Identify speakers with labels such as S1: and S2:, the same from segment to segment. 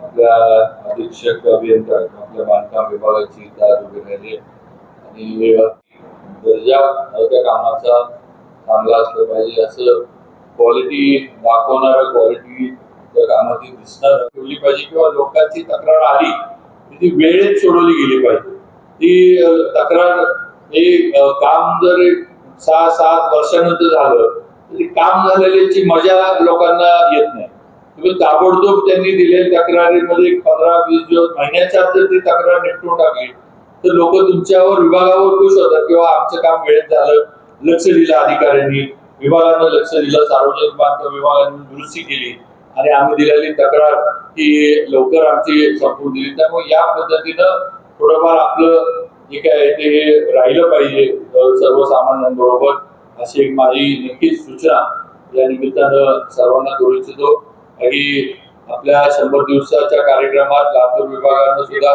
S1: आपल्या अधीक्षक अभियंता आपल्या बांधकाम विभागाची दार उभी राहिली आणि दर्जा त्या कामाचा चांगला असला पाहिजे असं क्वालिटी दाखवणारं क्वालिटी त्या कामाची दिसणार ठेवली पाहिजे किंवा लोकांची तक्रार आली की ती वेळेत सोडवली गेली पाहिजे. ती तक्रार हे काम जर सहा सात वर्षानंतर झालं तर ती काम झालेल्याची मजा लोकांना येत नाही. ताबडतोब त्यांनी दिलेल्या तक्रारीमध्ये एक पंधरा वीस दिवस महिन्याच्या आत जर ती तक्रार निपटून टाकली तर लोक तुमच्यावर विभागावर खुश होतात किंवा आमचं काम वेळेत झालं लक्ष दिलं अधिकाऱ्यांनी विभागानं लक्ष दिलं सार्वजनिक बांधकाम विभागाने दुरुस्ती केली आणि आम्ही दिलेली तक्रार ही लवकर आमची संपून दिली. त्यामुळे या पद्धतीनं थोडंफार आपलं जे काय आहे ते हे राहिलं पाहिजे सर्वसामान्यांबरोबर अशी एक माझी नक्कीच सूचना. या निमित्तानं सर्वांना करू इच्छितो. आणि आपल्या शंभर दिवसाच्या कार्यक्रमात लातूर विभागानं सुद्धा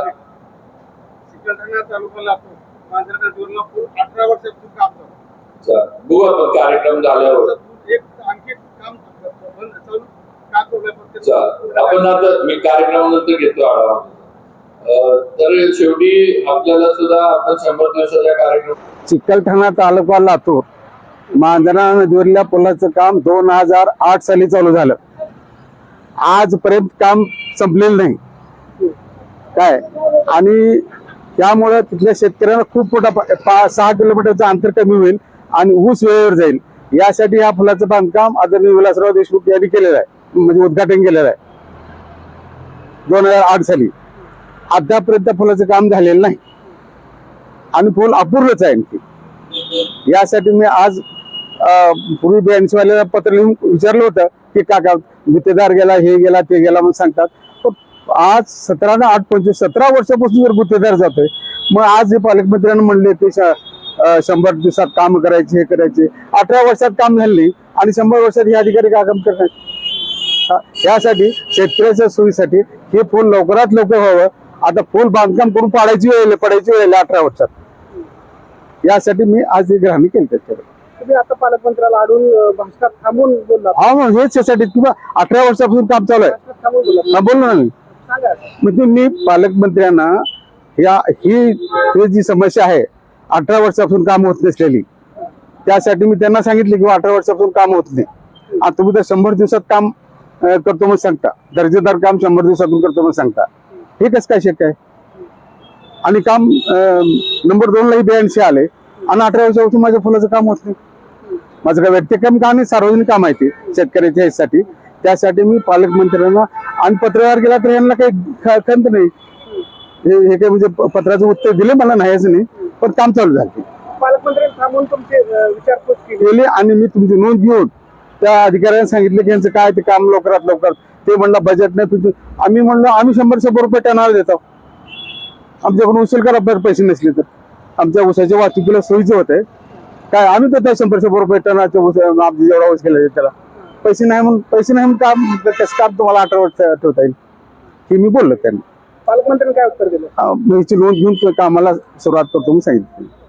S1: बघू आपण कार्यक्रम झाल्यावर. आपण आता मी कार्यक्रमानंतर घेतो आढावा. तर शेवटी आपल्याला सुद्धा आपण शंभर दिवसाच्या कार्यक्रम
S2: चिकलठाणा तालुका लातूर मांजरा नदीवरल्या पुलाचं काम दोन हजार आठ साली चालू झालं. आजपर्यंत काम संपलेलं नाही. काय? आणि त्यामुळं तिथल्या शेतकऱ्यांना खूप मोठा पा- पा- सहा किलोमीटरचं अंतर कमी होईल आणि ऊस वेळेवर जाईल. यासाठी या फुलाचं बांधकाम आदरणीय विलासराव देशमुख यांनी केलेलं आहे. म्हणजे उद्घाटन केलेलं आहे. दोन हजार आठ साली. अद्यापर्यंत फुलाचं काम झालेलं नाही. आणि फुल अपूर्णच आहे आणखी. यासाठी मी आज अं, पूर्वी बँकवाल्याला पत्र लिहून विचारलं होतं. की काका गुत्तेदार गेला हे गेला ते गेला म्हणून सांगतात. पण आज सतरा ना आठ पंचवीस सतरा वर्षापासून जर गुत्तेदार जातोय मग आज हे पालकमंत्र्यांना म्हणले ते शंभर दिवसात काम करायचे हे करायचे. अठरा वर्षात काम झाले आणि शंभर वर्षात हे अधिकारी का काम करणार यासाठी शेतकऱ्याच्या सोयीसाठी हे फूल लवकरात लवकर व्हावं. आता फूल बांधकाम करून पाडायची वेळ पडायची वेळ अठरा वर्षात. यासाठी मी आज ही ग्रहणी केली त्याच्याकडे
S3: तुम्ही आता पालकमंत्र्याला अडून भाषणात थांबून बोलला
S2: हा मग हेच यासाठी किंवा अठरा वर्षापासून काम चालू आहे.
S3: थांबून बोलला
S2: हा, बोललो ना मी
S3: सांगा
S2: म्हणजे मी पालकमंत्र्यांना या ही ही जी समस्या आहे अठरा वर्षापासून काम होत नसलेली त्यासाठी मी त्यांना सांगितले की अठरा वर्षापासून काम होत नाही. आता तुम्ही तर शंभर दिवसात काम अं, करतो म्हणून सांगता. दर्जेदार काम शंभर दिवसातून करतो म्हणून सांगता. हे कसं काय शक्य आहे? आणि काम नंबर दोनलाही ब्याऐंशी आले. आणि अठरा वर्षापासून माझ्या फुलाचं काम होत नाही. माझं काय व्यक्तिगत काम का नाही सार्वजनिक काम आहे ते शेतकऱ्याच्या ह्यासाठी त्यासाठी मी पालकमंत्र्यांना आणि पत्रव्यवहार केला तर यांना काही खंत नाही. हे हे काही म्हणजे पत्राचं उत्तर दिले मला नाहीच नाही पण काम चालू झालं.
S3: विचारपूस केली.
S2: आणि मी तुमची नोंद घेऊन त्या अधिकाऱ्यांना सांगितलं की यांचं काय ते काम लवकरात लवकर. ते म्हणलं बजेट नाही तुझं आम्ही म्हणलो आम्ही शंभर शंभर रुपये टनावर देतो. आमच्याकडून उचल करा पैसे नसले तर. आमच्या ऊसाच्या वाहतुकीला सोयीचं होतंय. काय आम्ही देतो शंभर शंभर रुपये टनाच्या ऊस आमच्या जेवढा ऊस केला त्याला. पैसे नाही म्हणून पैसे नाही म्हणून काम कसं काम तुम्हाला वर्ष ठेवता येईल. हे मी बोललो त्यांना.
S3: पालकमंत्र्यांनी काय उत्तर दिलं?
S2: अं, मी याची नोंद घेऊन कामाला सुरुवात करतो म्हणून सांगितलं.